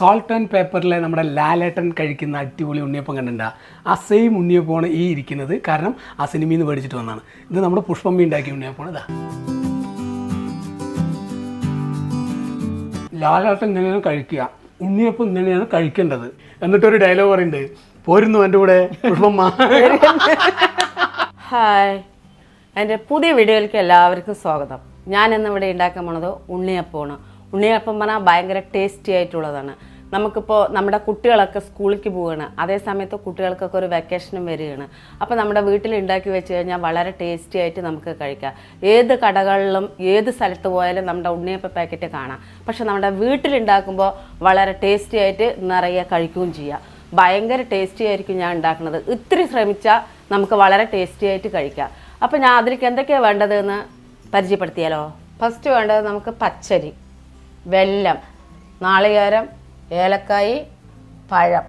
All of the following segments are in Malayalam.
സോൾട്ട് ആൻഡ് പേപ്പറിലെ നമ്മുടെ ലാലേട്ടൻ കഴിക്കുന്ന അടിപൊളി ഉണ്ണിയപ്പം കണ്ടിട്ടുണ്ട് ആ സെയിം ഉണ്ണിയപ്പമാണ് ഈ ഇരിക്കുന്നത്. കാരണം ആ സിനിമയിൽ നിന്ന് മേടിച്ചിട്ട് വന്നതാണ്. ഇത് നമ്മുടെ പുഷ്പമ്മി ഉണ്ടാക്കിയ ഉണ്ണിയപ്പമാണ് ഇതാ. ലാലേട്ടൻ ഇങ്ങനെയാണ് കഴിക്കുക. ഉണ്ണിയപ്പം ഇങ്ങനെയാണ് കഴിക്കേണ്ടത്. എന്നിട്ടൊരു ഡയലോഗ് പറയുന്നുണ്ട്. പോരുന്നു എന്റെ കൂടെ പുഷ്പമ്മ ഹായ് എന്റെ പുതിയ വീഡിയോയിലേക്ക് എല്ലാവർക്കും സ്വാഗതം. ഞാൻ ഇന്ന് ഇവിടെ ഉണ്ടാക്കാൻ പോണത് ഉണ്ണിയപ്പമാണ്. ഉണ്ണിയപ്പം പറഞ്ഞാൽ ഭയങ്കര ടേസ്റ്റി ആയിട്ടുള്ളതാണ്. നമുക്കിപ്പോൾ നമ്മുടെ കുട്ടികളൊക്കെ സ്കൂളിലേക്ക് പോവുകയാണ്. അതേ സമയത്ത് കുട്ടികൾക്കൊക്കെ ഒരു വെക്കേഷനും വരികയാണ്. അപ്പോൾ നമ്മുടെ വീട്ടിൽ ഉണ്ടാക്കി വെച്ച് കഴിഞ്ഞാൽ വളരെ ടേസ്റ്റി ആയിട്ട് നമുക്ക് കഴിക്കാം. ഏത് കടകളിലും ഏത് സ്ഥലത്ത് പോയാലും നമ്മുടെ ഉണ്ണിയപ്പ പാക്കറ്റ് കാണാം. പക്ഷെ നമ്മുടെ വീട്ടിലുണ്ടാക്കുമ്പോൾ വളരെ ടേസ്റ്റി ആയിട്ട് നിറയെ കഴിക്കുകയും ചെയ്യാം. ഭയങ്കര ടേസ്റ്റി ആയിരിക്കും ഞാൻ ഉണ്ടാക്കുന്നത്. ഇത്തിരി ശ്രമിച്ചാൽ നമുക്ക് വളരെ ടേസ്റ്റി ആയിട്ട് കഴിക്കാം. അപ്പോൾ ഞാൻ അതിലേക്ക് എന്തൊക്കെയാണ് വേണ്ടതെന്ന് പരിചയപ്പെടുത്തിയാലോ? ഫസ്റ്റ് വേണ്ടത് നമുക്ക് പച്ചരി വെല്ലം നാളികേരം ഏലക്കായി പഴം.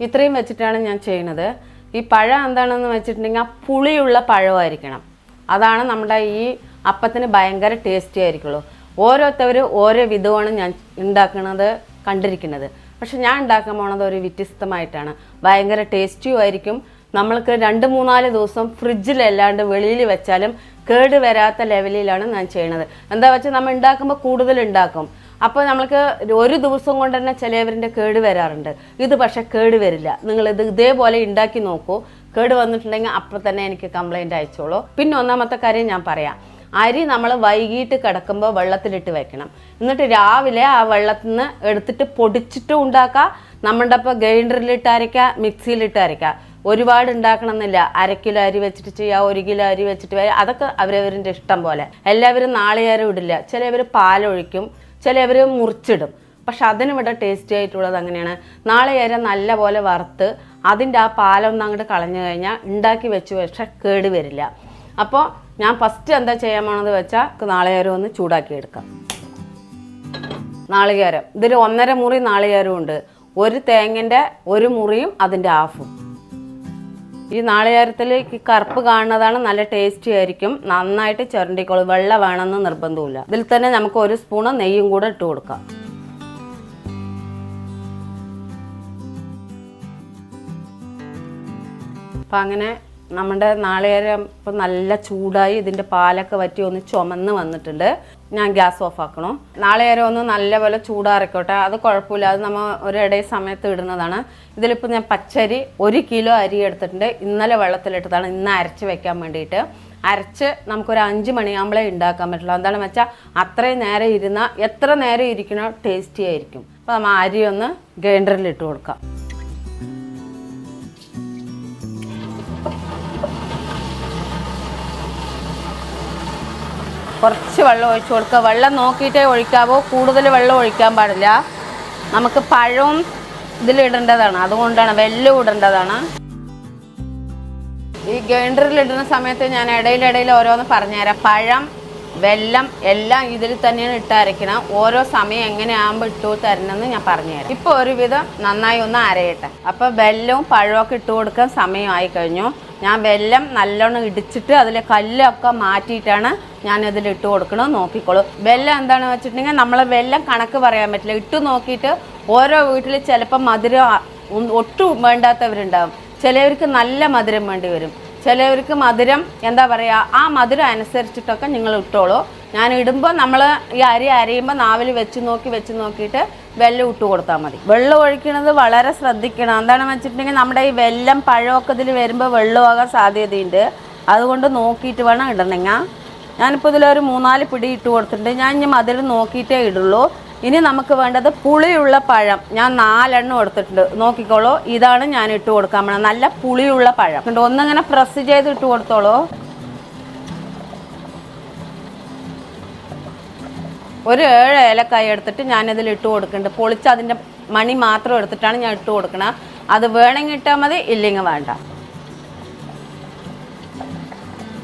ഇത്രയും വെച്ചിട്ടാണ് ഞാൻ ചെയ്യുന്നത്. ഈ പഴം എന്താണെന്ന് വെച്ചിട്ടുണ്ടെങ്കിൽ ആ പുളിയുള്ള പഴമായിരിക്കണം. അതാണ് നമ്മുടെ ഈ അപ്പത്തിന് ഭയങ്കര ടേസ്റ്റി ആയിരിക്കുള്ളൂ. ഓരോരുത്തർ ഓരോ വിധമാണ് ഞാൻ ഉണ്ടാക്കുന്നത് കണ്ടിരിക്കുന്നത്. പക്ഷെ ഞാൻ ഉണ്ടാക്കാൻ പോണത് ഒരു വ്യത്യസ്തമായിട്ടാണ്. ഭയങ്കര ടേസ്റ്റിയും ആയിരിക്കും. നമ്മൾക്ക് രണ്ട് മൂന്നാൽ ദിവസം ഫ്രിഡ്ജിലല്ലാണ്ട് വെളിയിൽ വെച്ചാലും കേട് വരാത്ത ലെവലിലാണ് ഞാൻ ചെയ്യണത് എന്താ വെച്ചാൽ നമ്മൾ ഉണ്ടാക്കുമ്പോൾ കൂടുതൽ ഉണ്ടാക്കും. അപ്പോൾ നമ്മൾക്ക് ഒരു ദിവസം കൊണ്ട് തന്നെ ചിലവരിന്റെ കേട് വരാറുണ്ട്. ഇത് പക്ഷേ കേട് വരില്ല. നിങ്ങൾ ഇത് ഇതേപോലെ ഉണ്ടാക്കി നോക്കൂ. കേട് വന്നിട്ടുണ്ടെങ്കിൽ അപ്പോൾ തന്നെ എനിക്ക് കംപ്ലൈന്റ് അയച്ചോളൂ. പിന്നെ ഒന്നാമത്തെ കാര്യം ഞാൻ പറയാം. അരി നമ്മൾ വൈകിട്ട് കിടക്കുമ്പോൾ വെള്ളത്തിലിട്ട് വെക്കണം. എന്നിട്ട് രാവിലെ ആ വെള്ളത്തിൽ നിന്ന് എടുത്തിട്ട് പൊടിച്ചിട്ടും ഉണ്ടാക്കാം. നമ്മുടെ ഇപ്പോൾ ഗ്രൈൻഡറിലിട്ട് അരയ്ക്കുക മിക്സിയിലിട്ട് അരയ്ക്കുക ഒരുപാട് ഉണ്ടാക്കണമെന്നില്ല. അര കിലോ അരി വെച്ചിട്ട് ചെയ്യുക ഒരു കിലോ അരി വെച്ചിട്ട് വരിക അതൊക്കെ അവരവരിന്റെ ഇഷ്ടം പോലെ. എല്ലാവരും നാളികേരം ഇടില്ല. ചിലവർ പാലൊഴിക്കും. ചിലവർ മുറിച്ചിടും. പക്ഷെ അതിനിവിടെ ടേസ്റ്റി ആയിട്ടുള്ളത് അങ്ങനെയാണ്. നാളെ നാളികേരം നല്ല പോലെ വറുത്ത് അതിന്റെ ആ പാലൊന്നും അങ്ങോട്ട് കളഞ്ഞു കഴിഞ്ഞാൽ ഉണ്ടാക്കി വെച്ച് പക്ഷെ കേട് വരില്ല. അപ്പോൾ ഞാൻ ഫസ്റ്റ് എന്താ ചെയ്യാൻ പോണെന്ന് വെച്ചാൽ നാളികേരം ഒന്ന് ചൂടാക്കി എടുക്കാം. നാളികേരം. ഇതിൽ ഒന്നര മുറി നാളികേരം ഉണ്ട്. ഒരു തേങ്ങന്റെ ഒരു മുറിയും അതിന്റെ ഹാഫും ഈ നാളികേരത്തിൽ ഈ കറുപ്പ് കാണുന്നതാണ് നല്ല ടേസ്റ്റി ആയിരിക്കും. നന്നായിട്ട് ചിരണ്ടിക്കോളും. വെള്ള വേണമെന്ന് നിർബന്ധമില്ല ഇതിൽ തന്നെ നമുക്ക് ഒരു സ്പൂണ് നെയ്യും കൂടെ ഇട്ട് കൊടുക്കാം. അപ്പം അങ്ങനെ നമ്മുടെ നാളികേരം ഇപ്പം നല്ല ചൂടായി ഇതിന്റെ പാലൊക്കെ വറ്റി ഒന്ന് ചുമന്ന് വന്നിട്ടുണ്ട്. ഞാൻ ഗ്യാസ് ഓഫ് ആക്കണോ. നാളികേരം ഒന്ന് നല്ലപോലെ ചൂടാറിക്കോട്ടെ. അത് കുഴപ്പമില്ല. അത് നമ്മൾ ഒരിടേ സമയത്ത് ഇടുന്നതാണ്. ഇതിലിപ്പോൾ ഞാൻ പച്ചരി ഒരു കിലോ അരി എടുത്തിട്ടുണ്ട്. ഇന്നലെ വെള്ളത്തിലിട്ടതാണ്. ഇന്ന് അരച്ച് വെക്കാൻ വേണ്ടിയിട്ട്. അരച്ച് നമുക്കൊരു അഞ്ച് മണിയാകുമ്പോഴേ ഉണ്ടാക്കാൻ പറ്റുള്ളൂ. എന്താണെന്ന് വെച്ചാൽ അത്രയും നേരം ഇരുന്നാൽ എത്ര നേരം ഇരിക്കണോ ടേസ്റ്റി ആയിരിക്കും. അപ്പോൾ നമ്മൾ അരി ഒന്ന് ഗ്രൈൻഡറിൽ ഇട്ട് കൊടുക്കാം. കുറച്ച് വെള്ളം ഒഴിച്ചു കൊടുക്കുക. വെള്ളം നോക്കിയിട്ടേ ഒഴിക്കാവോ. കൂടുതൽ വെള്ളം ഒഴിക്കാൻ പാടില്ല. നമുക്ക് പഴവും ഇതിലിടേണ്ടതാണ് അതുകൊണ്ടാണ് വെല്ലം ഇടേണ്ടതാണ്. ഈ ഗ്രൈൻഡറിൽ ഇടുന്ന സമയത്ത് ഞാൻ ഇടയിലിടയിൽ ഓരോന്ന് പറഞ്ഞുതരാം. പഴം വെല്ലം എല്ലാം ഇതിൽ തന്നെയാണ് ഇട്ടരയ്ക്കണം ഓരോ സമയം എങ്ങനെയാകുമ്പോൾ ഇട്ടു തരണമെന്ന് ഞാൻ പറഞ്ഞുതരാം. ഇപ്പോൾ ഒരുവിധം നന്നായി ഒന്ന് അരയട്ടെ. അപ്പോൾ വെല്ലവും പഴമൊക്കെ ഇട്ട് കൊടുക്കാൻ സമയമായി കഴിഞ്ഞു ഞാൻ വെല്ലം നല്ലോണം ഇടിച്ചിട്ട് അതിൽ കല്ലൊക്കെ മാറ്റിയിട്ടാണ് ഞാൻ ഇതിൽ ഇട്ട് കൊടുക്കണത്. നോക്കിക്കോളൂ. വെല്ലം എന്താണെന്ന് വെച്ചിട്ടുണ്ടെങ്കിൽ നമ്മളെ വെല്ലം കണക്ക് പറയാൻ പറ്റില്ല. ഇട്ട് നോക്കിയിട്ട് ഓരോ വീട്ടിൽ ചിലപ്പോൾ മധുരം ഒട്ടും വേണ്ടാത്തവരുണ്ടാവും. ചിലവർക്ക് നല്ല മധുരം വേണ്ടി വരും. ചിലവർക്ക് മധുരം എന്താ പറയുക ആ മധുരം അനുസരിച്ചിട്ടൊക്കെ നിങ്ങൾ ഇട്ടോളൂ. ഞാൻ ഇടുമ്പോൾ നമ്മൾ ഈ അരി അരയുമ്പോൾ നാവിൽ വെച്ച് നോക്കി വെച്ച് നോക്കിയിട്ട് വെള്ളം ഇട്ട് കൊടുത്താൽ മതി. വെള്ളം ഒഴിക്കുന്നത് വളരെ ശ്രദ്ധിക്കണം. എന്താണെന്ന് വെച്ചിട്ടുണ്ടെങ്കിൽ നമ്മുടെ ഈ വെല്ലം പഴമൊക്കെ ഇതിൽ വരുമ്പോൾ വെള്ളമാകാൻ സാധ്യതയുണ്ട്. അതുകൊണ്ട് നോക്കിയിട്ട് വേണം ഇടണമെങ്കിൽ ഞാനിപ്പോൾ ഇതിലൊരു മൂന്നാൽ പിടി ഇട്ട് കൊടുത്തിട്ടുണ്ട്. ഞാൻ ഇനി മധുരം നോക്കിയിട്ടേ ഇടുള്ളൂ. ഇനി നമുക്ക് വേണ്ടത് പുളിയുള്ള പഴം. ഞാൻ നാലെണ്ണം എടുത്തിട്ടുണ്ട്. നോക്കിക്കോളൂ. ഇതാണ് ഞാൻ ഇട്ട് കൊടുക്കാൻ പോണത്. നല്ല പുളിയുള്ള പഴം. ഒന്നിങ്ങനെ പ്രസ് ചെയ്ത് ഇട്ട് കൊടുത്തോളൂ. ഒരു ഏഴ് ഏലക്കായ എടുത്തിട്ട് ഞാനതിൽ ഇട്ട് കൊടുക്കുന്നുണ്ട്. പൊളിച്ച് അതിന്റെ മണി മാത്രം എടുത്തിട്ടാണ് ഞാൻ ഇട്ട് കൊടുക്കണത് അത് വേണമെങ്കിൽ ഇട്ടാൽ മതി ഇല്ലെങ്കിൽ വേണ്ട.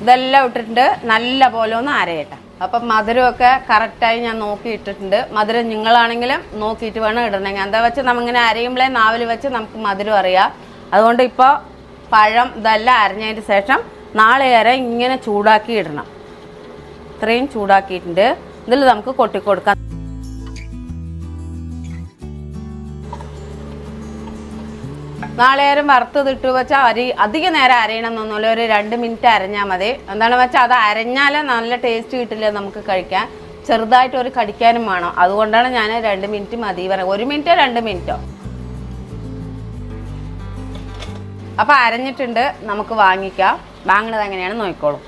ഇതെല്ലാം ഇട്ടിട്ടുണ്ട്. നല്ല പോലെ ഒന്ന് അരയട്ടെ. അപ്പം മധുരമൊക്കെ കറക്റ്റായി ഞാൻ നോക്കി ഇട്ടിട്ടുണ്ട്. മധുരം നിങ്ങളാണെങ്കിലും നോക്കിയിട്ട് വേണം ഇടണമെങ്കിൽ എന്താ വെച്ചാൽ നമ്മിങ്ങനെ അരയുമ്പോഴേ നാവിൽ വെച്ച് നമുക്ക് മധുരം അറിയാം. അതുകൊണ്ട് ഇപ്പോൾ പഴം ഇതെല്ലാം അരഞ്ഞതിന് ശേഷം നാളെ വരെ ഇങ്ങനെ ചൂടാക്കി ഇടണം. ഇത്രയും ചൂടാക്കിയിട്ടുണ്ട്. ഇതിൽ നമുക്ക് കൊട്ടിക്കൊടുക്കാം നാളേരം വറുത്ത് തിട്ട് വെച്ചാൽ അരി അധിക നേരം അരയണമെന്നൊന്നുമില്ല ഒരു രണ്ട് മിനിറ്റ് അരഞ്ഞാൽ മതി. എന്താണെന്ന് വെച്ചാൽ അത് അരഞ്ഞാൽ നല്ല ടേസ്റ്റ് കിട്ടില്ല നമുക്ക് കഴിക്കാൻ. ചെറുതായിട്ട് ഒരു കടിക്കാനും വേണം. അതുകൊണ്ടാണ് ഞാൻ രണ്ട് മിനിറ്റ് മതി പറയാം ഒരു മിനിറ്റോ രണ്ട് മിനിറ്റോ അപ്പോൾ അരഞ്ഞിട്ടുണ്ട്. നമുക്ക് വാങ്ങിക്കാം. വാങ്ങണത് എങ്ങനെയാണ് നോക്കിക്കോളും.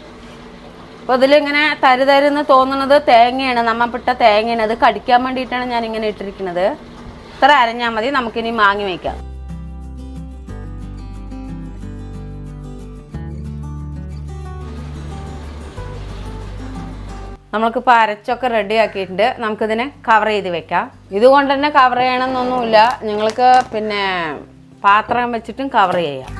അപ്പോൾ ഇതിലിങ്ങനെ തരുതരുന്ന് തോന്നുന്നത് തേങ്ങയാണ്. നമ്മ പിട്ട തേങ്ങയാണ്. അത് കടിക്കാൻ വേണ്ടിയിട്ടാണ് ഞാൻ ഇങ്ങനെ ഇട്ടിരിക്കുന്നത്. ഇത്ര അരഞ്ഞാൽ മതി. നമുക്കിനി മാങ്ങി വയ്ക്കാം. നമ്മൾക്കിപ്പോൾ അരച്ചൊക്കെ റെഡി ആക്കിയിട്ടുണ്ട്. നമുക്കിതിനെ കവർ ചെയ്ത് വെക്കാം. ഇതുകൊണ്ട് തന്നെ കവർ ചെയ്യണമെന്നൊന്നുമില്ല. നിങ്ങൾക്ക് പിന്നെ പാത്രം വെച്ചിട്ടും കവർ ചെയ്യാം.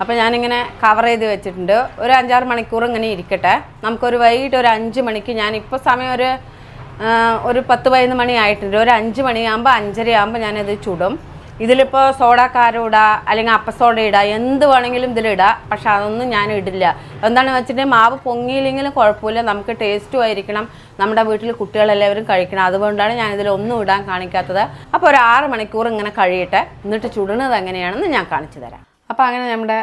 അപ്പോൾ ഞാനിങ്ങനെ കവർ ചെയ്ത് വെച്ചിട്ടുണ്ട്. ഒരു അഞ്ചാറ് മണിക്കൂർ ഇങ്ങനെ ഇരിക്കട്ടെ. നമുക്കൊരു വൈകിട്ട് ഒരു അഞ്ച് മണിക്ക് ഞാൻ ഇപ്പോൾ സമയം ഒരു ഒരു പത്ത് പതിനൊന്ന് മണി ആയിട്ടുണ്ട്. ഒരു അഞ്ച് മണിയാകുമ്പോൾ അഞ്ചര ആകുമ്പോൾ ഞാനിത് ചുടും. ഇതിലിപ്പോൾ സോഡ ഇടുക അല്ലെങ്കിൽ അപ്പസോഡ ഇടുക എന്ത് വേണമെങ്കിലും ഇതിലിടാം പക്ഷെ അതൊന്നും ഞാൻ ഇടില്ല. എന്താണെന്ന് വെച്ചിട്ടുണ്ടെങ്കിൽ മാവ് പൊങ്ങിയില്ലെങ്കിലും കുഴപ്പമില്ല. നമുക്ക് ടേസ്റ്റും ആയിരിക്കണം. നമ്മുടെ വീട്ടിൽ കുട്ടികളെല്ലാവരും കഴിക്കണം. അതുകൊണ്ടാണ് ഞാൻ ഇതിലൊന്നും ഇടാൻ കാണിക്കാത്തത്. അപ്പോൾ ഒരു ആറ് മണിക്കൂർ ഇങ്ങനെ കഴിയട്ടെ. എന്നിട്ട് ചുടുന്നത് എങ്ങനെയാണെന്ന് ഞാൻ കാണിച്ചു തരാം. അപ്പോൾ അങ്ങനെ നമ്മുടെ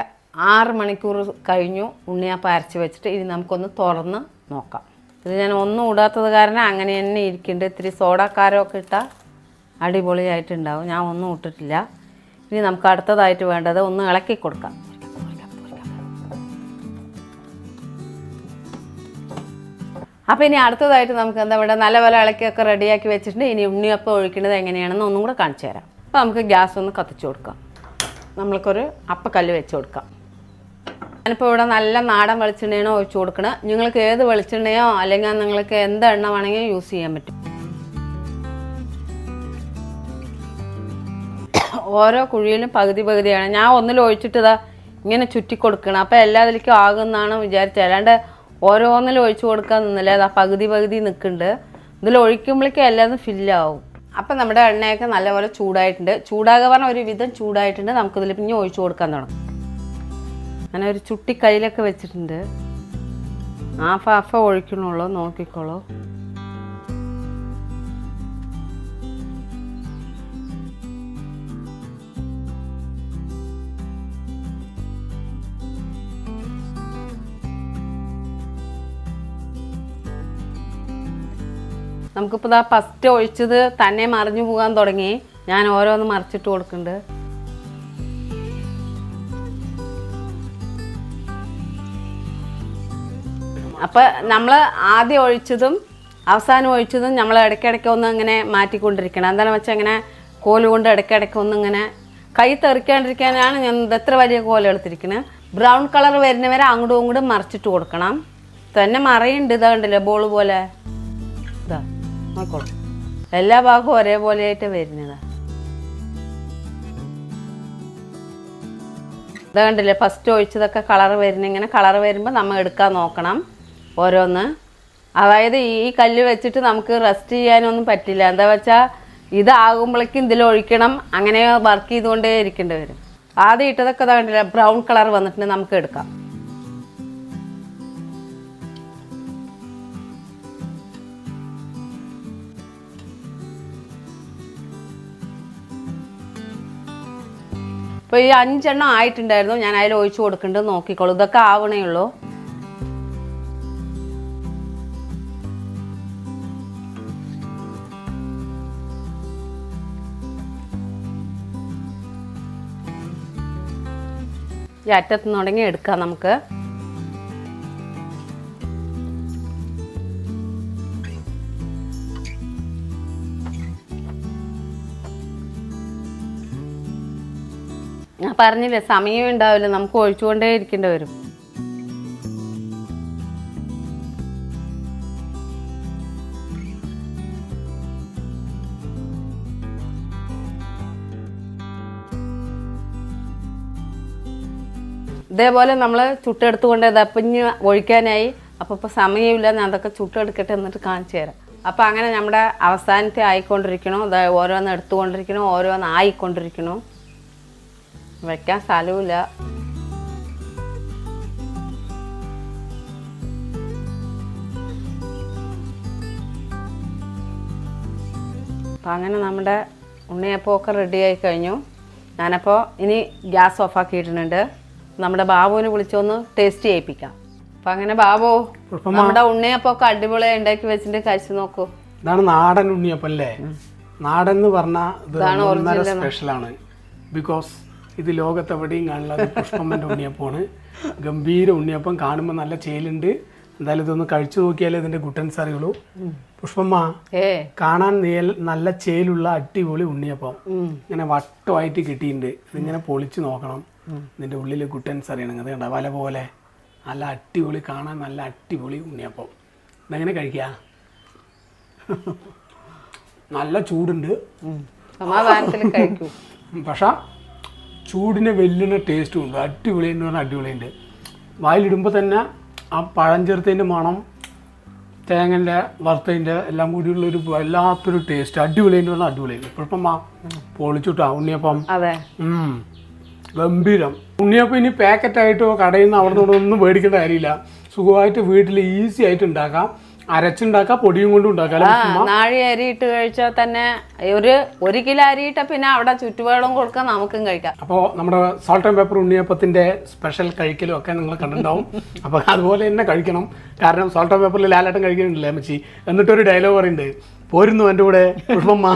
ആറ് മണിക്കൂർ കഴിഞ്ഞു ഉണ്ണിയപ്പം അരച്ച് വെച്ചിട്ട് ഇനി നമുക്കൊന്ന് തുറന്ന് നോക്കാം. ഇത് ഞാൻ ഒന്നും ഇടാത്തത് കാരണം അങ്ങനെ തന്നെ ഇരിക്കുന്നുണ്ട്. ഇത്തിരി സോഡാക്കാരമൊക്കെ ഇട്ടാൽ അടിപൊളിയായിട്ടുണ്ടാവും. ഞാൻ ഒന്നും ഇട്ടിട്ടില്ല. ഇനി നമുക്ക് അടുത്തതായിട്ട് വേണ്ടത് ഒന്ന് ഇളക്കി കൊടുക്കാം. അപ്പോൾ ഇനി അടുത്തതായിട്ട് നമുക്ക് എന്താ പറയുക നല്ലപോലെ ഇളക്കിയൊക്കെ റെഡിയാക്കി വെച്ചിട്ടുണ്ട്. ഇനി ഉണ്ണിയപ്പം ഒഴിക്കുന്നത് എങ്ങനെയാണെന്ന് ഒന്നും കൂടെ കാണിച്ചു തരാം. അപ്പോൾ നമുക്ക് ഗ്യാസ് ഒന്ന് കത്തിച്ചു കൊടുക്കാം. നമ്മൾക്കൊരു അപ്പക്കല്ല് വെച്ച് കൊടുക്കാം. ഞാനിപ്പോൾ ഇവിടെ നല്ല നാടൻ വെളിച്ചെണ്ണയാണ് ഒഴിച്ചു കൊടുക്കണം. നിങ്ങൾക്ക് ഏത് വെളിച്ചെണ്ണയോ അല്ലെങ്കിൽ നിങ്ങൾക്ക് എന്ത് എണ്ണ വേണമെങ്കിലും യൂസ് ചെയ്യാൻ പറ്റും. ഓരോ കുഴിയിലും പകുതി പകുതിയാണ്. ഞാൻ ഒന്നിൽ ഒഴിച്ചിട്ട് ഇതാ ഇങ്ങനെ ചുറ്റി കൊടുക്കണം. അപ്പോൾ എല്ലാതിലേക്കും ആകുമെന്നാണ് വിചാരിച്ചത്. അല്ലാണ്ട് ഓരോന്നിലും ഒഴിച്ചു കൊടുക്കാൻ നിന്നില്ല. അതാ പകുതി പകുതി നിൽക്കുന്നുണ്ട്. ഇതിൽ ഒഴിക്കുമ്പോഴേക്കും എല്ലാതും ഫില്ലാവും അപ്പം നമ്മുടെ എണ്ണയൊക്കെ നല്ലപോലെ ചൂടായിട്ടുണ്ട്. ചൂടാകുക പറഞ്ഞാൽ ഒരു വിധം ചൂടായിട്ടുണ്ട്. നമുക്കിതിൽ പിന്നെ ഒഴിച്ചു കൊടുക്കാൻ തുടങ്ങും. അങ്ങനെ ഒരു ചുട്ടിക്കൈയിലൊക്കെ വെച്ചിട്ടുണ്ട്. ആഫ് ആഫ ഒഴിക്കണുള്ളൂ. നോക്കിക്കോളൂ. നമുക്കിപ്പോൾ ഇതാ ഫസ്റ്റ് ഒഴിച്ചത് തന്നെ മറിഞ്ഞു പോകാൻ തുടങ്ങി. ഞാൻ ഓരോന്ന് മറിച്ചിട്ട് കൊടുക്കുന്നുണ്ട്. അപ്പോൾ നമ്മൾ ആദ്യം ഒഴിച്ചതും അവസാനം ഒഴിച്ചതും നമ്മൾ ഇടയ്ക്കിടയ്ക്ക് ഒന്ന് ഇങ്ങനെ മാറ്റിക്കൊണ്ടിരിക്കണം. എന്താണെന്ന് വെച്ചാൽ ഇങ്ങനെ കോൽ കൊണ്ട് ഇടയ്ക്കിടയ്ക്ക് ഒന്ന് ഇങ്ങനെ കൈ തെറിക്കാണ്ടിരിക്കാനാണ് ഞാൻ ഇതെത്ര വലിയ കോല എടുത്തിരിക്കുന്നത് ബ്രൗൺ കളർ വരുന്നവരെ അങ്ങോട്ടും ഇങ്ങോട്ടും മറിച്ചിട്ട് കൊടുക്കണം. തന്നെ മറയുണ്ട് ഇതാ കണ്ടില്ലേ ബോൾ പോലെ. നോക്കോളൂ എല്ലാ ഭാഗവും ഒരേപോലെ ആയിട്ട് വരുന്നതാ. ഇതാ കണ്ടില്ലേ ഫസ്റ്റ് ഒഴിച്ചതൊക്കെ കളർ വരുന്ന ഇങ്ങനെ കളർ വരുമ്പോൾ നമ്മൾ എടുക്കാൻ നോക്കണം ഓരോന്ന്. അതായത് ഈ കല്ല് വെച്ചിട്ട് നമുക്ക് റെസ്റ്റ് ചെയ്യാനൊന്നും പറ്റില്ല. എന്താ വെച്ചാൽ ഇതാകുമ്പോഴേക്കും ഇതിൽ ഒഴിക്കണം. അങ്ങനെ വർക്ക് ചെയ്തുകൊണ്ടേ ഇരിക്കേണ്ടി വരും. ആദ്യം ഇട്ടതൊക്കെ കണ്ടില്ല ബ്രൗൺ കളർ വന്നിട്ടുണ്ട് നമുക്ക് എടുക്കാം. ഇപ്പോൾ ഈ അഞ്ചെണ്ണം ആയിട്ടുണ്ടായിരുന്നു. ഞാൻ അതിൽ ഒഴിച്ചു കൊടുക്കേണ്ടത് നോക്കിക്കോളൂ. ഇതൊക്കെ ആവണേ ഉള്ളൂ. ഈ അറ്റത്ത് തുടങ്ങി എടുക്കാം നമുക്ക്. പറഞ്ഞില്ലേ സമയം ഉണ്ടാവില്ല നമുക്ക് ഒഴിച്ചുകൊണ്ടേ ഇരിക്കേണ്ടി വരും. ഇതേപോലെ നമ്മൾ ചുട്ടെടുത്തുകൊണ്ട് ഇതപ്പിഞ്ഞ് ഒഴിക്കാനായി അപ്പോൾ ഇപ്പോൾ സമയമില്ല ഞാൻ അതൊക്കെ ചുട്ടെടുക്കട്ടെ എന്നിട്ട് കാണിച്ചു തരാം. അപ്പോൾ അങ്ങനെ നമ്മുടെ അവസാനത്തെ ആയിക്കൊണ്ടിരിക്കണോ ഓരോന്ന് എടുത്തുകൊണ്ടിരിക്കണോ ഓരോന്ന് ആയിക്കൊണ്ടിരിക്കണു? വെക്കാൻ സ്ഥലവുമില്ല. അപ്പോൾ അങ്ങനെ നമ്മുടെ ഉണ്ണിയപ്പമൊക്കെ റെഡി ആയി കഴിഞ്ഞു. ഞാനപ്പോൾ ഇനി ഗ്യാസ് ഓഫാക്കിയിട്ടുണ്ട് നമ്മുടെ ബാബുവിനെ വിളിച്ചൊന്ന് ടേസ്റ്റ് ചെയ്യിപ്പിക്കാം. അപ്പം അങ്ങനെ ബാബു നമ്മുടെ ഉണ്ണിയപ്പമൊക്കെ അടിപൊളിയായി ഉണ്ടാക്കി വെച്ചിട്ട് കഴിച്ചു നോക്കൂ. ഇതാണ് നാടൻ ഉണ്ണിയപ്പം അല്ലേ? നാടൻ എന്ന് പറഞ്ഞാൽ സ്പെഷ്യലാണ് ബിക്കോസ് ഇത് ലോകത്തെവിടെയും കാണില്ല. പുഷ്പമ്മന്റെ ഉണ്ണിയപ്പമാണ്. ഗംഭീര ഉണ്ണിയപ്പം കാണുമ്പോൾ നല്ല ചേലുണ്ട്. എന്തായാലും ഇതൊന്ന് കഴിച്ചു നോക്കിയാലേ ഇതിന്റെ ഗുട്ടൻസ് അറിയുള്ളൂ പുഷ്പമ്മ കാണാൻ നല്ല ചേലുള്ള അടിപൊളി ഉണ്ണിയപ്പം. ഇങ്ങനെ വട്ടമായിട്ട് കിട്ടിയിട്ടുണ്ട്. ഇതിങ്ങനെ പൊളിച്ചു നോക്കണം. ഇതിന്റെ ഉള്ളിൽ ഗുട്ടൻസ് അറിയണം അത് കണ്ട? വല പോലെ. നല്ല അടിപൊളി കാണാൻ നല്ല അടിപൊളി ഉണ്ണിയപ്പം. ഇതെങ്ങനെ കഴിക്കുക നല്ല ചൂടുണ്ട്. സമാധാനത്തിൽ കഴിക്കൂ. പക്ഷെ ചൂടിനെ വെല്ലുന്ന ടേസ്റ്റും ഉണ്ട്. അടിപൊളി എന്ന് പറഞ്ഞാൽ അടിപൊളിയുണ്ട്. വായിലിടുമ്പോൾ തന്നെ ആ പഴം ചേർത്തതിന്റെ മണം തേങ്ങന്റെ വറുത്തതിന്റെ എല്ലാം കൂടിയുള്ള ഒരു വല്ലാത്തൊരു ടേസ്റ്റ് അടിപൊളി എന്ന് പറഞ്ഞാൽ അടിപൊളിയുണ്ട് ഇപ്പം പൊളിച്ചുട്ടാ ഉണ്ണിയപ്പം? അതെ. ഗംഭീരം. ഉണ്ണിയപ്പം ഇനി പാക്കറ്റായിട്ടോ കടയിൽ നിന്ന് അവിടെ നിന്ന് ഒന്നും മേടിക്കേണ്ട കാര്യമില്ല. സുഖമായിട്ട് വീട്ടിൽ ഈസി ആയിട്ട് ഉണ്ടാക്കാം. അരച്ചുണ്ടാക്കാം പൊടിയും കൊണ്ടും ഉണ്ടാക്കാം ആ അല്ലേ? നാഴി അരി ഇട്ട് കഴിച്ചാൽ തന്നെ ഒരു ഒരു കിലോ അരി ഇട്ട പിന്നെ അവിടെ ചുറ്റുപാടും കൊടുക്കാം നമുക്കും കഴിക്കാം. അപ്പോൾ നമ്മുടെ സോൾട്ട് ആൻഡ് പേപ്പർ ഉണ്ണിയപ്പത്തിന്റെ സ്പെഷ്യൽ കഴിക്കലും ഒക്കെ നിങ്ങൾ കണ്ടിട്ടുണ്ടാവും. അപ്പോൾ അതുപോലെ തന്നെ കഴിക്കണം. കാരണം സോൾട്ട് ആൻഡ് പേപ്പറിൽ ലാലാട്ടം കഴിക്കുന്നുണ്ടല്ലേ അമ്മച്ചി? എന്നിട്ടൊരു ഡയലോഗ് പറയുന്നുണ്ട്. പോരുന്നു എന്റെ കൂടെ പുഷ്പമ്മ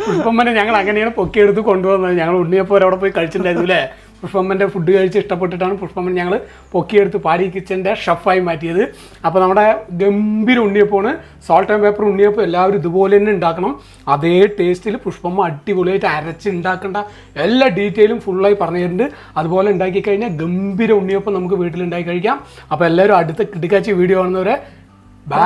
പുഷ്പമ്മനെ ഞങ്ങൾ അങ്ങനെയാണ് പൊക്കിയെടുത്ത് കൊണ്ടുവന്നത്. ഞങ്ങൾ ഉണ്ണിയപ്പോൾ അവിടെ പോയി കഴിച്ചിട്ടുണ്ടായിരുന്നു അല്ലേ? പുഷ്പമ്മന്റെ ഫുഡ് കഴിച്ച് ഇഷ്ടപ്പെട്ടിട്ടാണ് പുഷ്പമ്മൻ ഞങ്ങൾ പൊക്കിയെടുത്ത് പാരി കിച്ചന്റെ ഷെഫായി മാറ്റിയത്. അപ്പോൾ നമ്മുടെ ഗംഭീര ഉണ്ണിയപ്പമാണ് സോൾട്ട് ആൻഡ് പേപ്പർ ഉണ്ണിയപ്പം എല്ലാവരും ഇതുപോലെ തന്നെ ഉണ്ടാക്കണം. അതേ ടേസ്റ്റിൽ പുഷ്പമ്മ അടിപൊളിയായിട്ട് അരച്ച് ഉണ്ടാക്കേണ്ട എല്ലാ ഡീറ്റെയിലും ഫുള്ളായി പറഞ്ഞു തരുന്നുണ്ട്. അതുപോലെ ഉണ്ടാക്കി കഴിഞ്ഞാൽ ഗംഭീര ഉണ്ണിയപ്പം നമുക്ക് വീട്ടിൽ ഉണ്ടാക്കി കഴിക്കാം. അപ്പോൾ എല്ലാവരും അടുത്ത കിടക്കാച്ചി വീഡിയോ കാണുന്നവരെ ബൈ